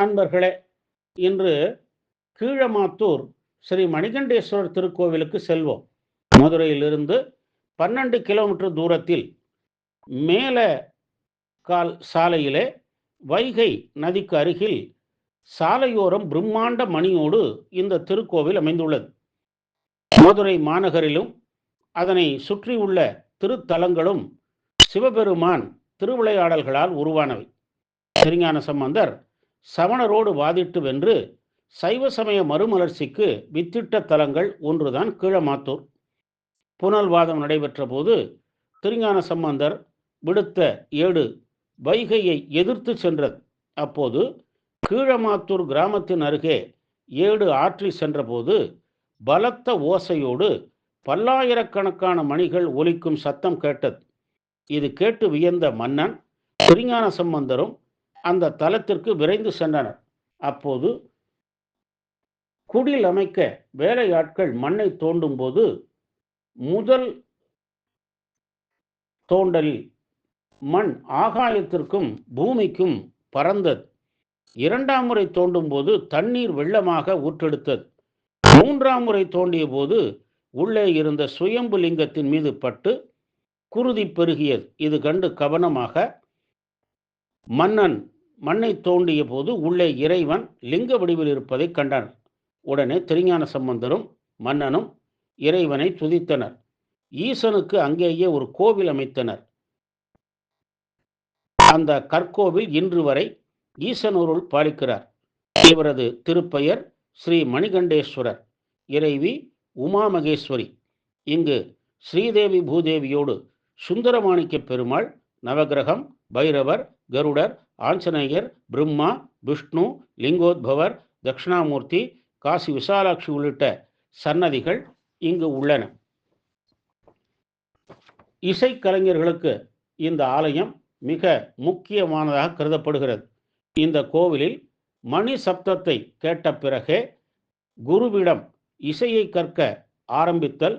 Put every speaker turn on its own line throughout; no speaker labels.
அன்பர்களே இன்று கீழமாத்தூர் ஸ்ரீ மணிகண்டேஸ்வரர் திருக்கோவிலுக்கு செல்வோம். மதுரையிலிருந்து பன்னெண்டு கிலோமீட்டர் தூரத்தில் மேல கால் சாலையிலே வைகை நதிக்கு அருகில் சாலையோரம் பிரம்மாண்ட மணியோடு இந்த திருக்கோவில் அமைந்துள்ளது. மதுரை மாநகரிலும் அதனை சுற்றியுள்ள திருத்தலங்களும் சிவபெருமான் திருவிளையாடல்களால் உருவானவை. திருஞான சம்பந்தர் சமணரோடு வாதிட்டு வென்று சைவ சமய மறுமலர்ச்சிக்கு வித்திட்ட தலங்கள் ஒன்றுதான் கீழமாத்தூர். புனல்வாதம் நடைபெற்ற போது திருஞான சம்பந்தர் விடுத்த ஏடு வைகையை எதிர்த்து சென்றது. அப்போது கீழமாத்தூர் கிராமத்தின் அருகே ஏடு ஆற்றி சென்றபோது பலத்த ஓசையோடு பல்லாயிரக்கணக்கான மணிகள் ஒலிக்கும் சத்தம் கேட்டது. இது கேட்டு வியந்த மன்னன் திருஞான சம்பந்தரும் அந்த தலத்திற்கு விரைந்து சென்றனர். அப்போது குடில் அமைக்க வேலையாட்கள் மண்ணை தோண்டும் போது முதல் தோண்டலில் மண் ஆகாயத்திற்கும் பூமிக்கும் பறந்தது. இரண்டாம் முறை தோண்டும் போது தண்ணீர் வெள்ளமாக ஊற்றெடுத்தது. மூன்றாம் முறை தோண்டிய போது உள்ளே இருந்த சுயம்பு லிங்கத்தின் மீது பட்டு குருதி பெருகியது. இது கண்டு கவனமாக மன்னன் மண்ணை தோண்டிய போது உள்ளே இறைவன் லிங்க வடிவில் இருப்பதை கண்டனர் உடனே திருஞான சம்பந்தரும் மன்னனும் இறைவனை துதித்தனர். ஈசனுக்கு அங்கேயே ஒரு கோவில் அமைத்தனர். அந்த கற்கோவில் இன்று வரை ஈசனூருள் பாலிக்கிறார். இவரது திருப்பெயர் ஸ்ரீ மணிகண்டேஸ்வரர் இறைவி உமா மகேஸ்வரி இங்கு ஸ்ரீதேவி பூதேவியோடு சுந்தரமாணிக்க பெருமாள் நவகிரகம் பைரவர் கருடர் ஆஞ்சநேயர் பிரம்மா விஷ்ணு லிங்கோத்பவர் தட்சிணாமூர்த்தி காசி விசாலாட்சி உள்ளிட்ட சன்னதிகள் இங்கு உள்ளன. இசைக்கலைஞர்களுக்கு இந்த ஆலயம் மிக முக்கியமானதாக கருதப்படுகிறது. இந்த கோவிலில் மணி சப்தத்தை கேட்ட பிறகே குருவிடம் இசையை கற்க ஆரம்பித்தல்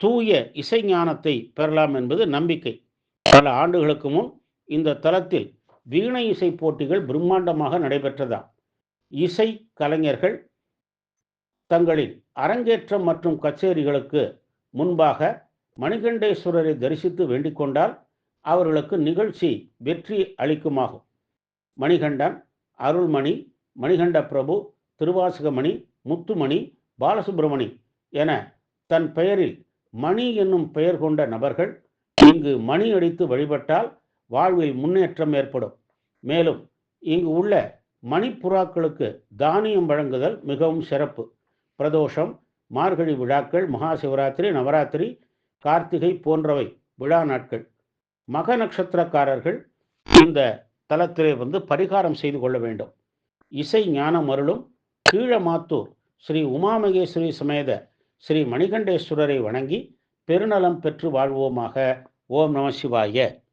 தூய இசை ஞானத்தை பெறலாம் என்பது நம்பிக்கை. பல ஆண்டுகளுக்கு முன் இந்த தலத்தில் வீணை இசை போட்டிகள் பிரம்மாண்டமாக நடைபெற்றதாம். இசை கலைஞர்கள் தங்களின் அரங்கேற்றம் மற்றும் கச்சேரிகளுக்கு முன்பாக மணிகண்டேஸ்வரரை தரிசித்து வேண்டிக்கொண்டால் அவர்களுக்கு நிகழ்ச்சி வெற்றி அளிக்குமாகும். மணிகண்டன் அருள்மணி மணிகண்ட பிரபு திருவாசகமணி முத்துமணி பாலசுப்பிரமணி என தன் பெயரில் மணி என்னும் பெயர் கொண்ட நபர்கள் இங்கு மணி அடித்து வழிபட்டால் வாழ்வில் முன்னேற்றம் ஏற்படும். மேலும் இங்கு உள்ள மணிப்புறாக்களுக்கு தானியம் வழங்குதல் மிகவும் சிறப்பு. பிரதோஷம் மார்கழி விழாக்கள் மகா சிவராத்திரி நவராத்திரி கார்த்திகை போன்றவை விழா நாட்கள். மக நட்சத்திரக்காரர்கள் இந்த தலத்திலே வந்து பரிகாரம் செய்து கொள்ள வேண்டும். இசை ஞானம் அருளும் கீழமாத்தூர் ஸ்ரீ உமாமகேஸ்வரி சமேத ஸ்ரீ மணிகண்டேஸ்வரரை வணங்கி பெருநலம் பெற்று வாழ்வோமாக. ஓம் நம சிவாய.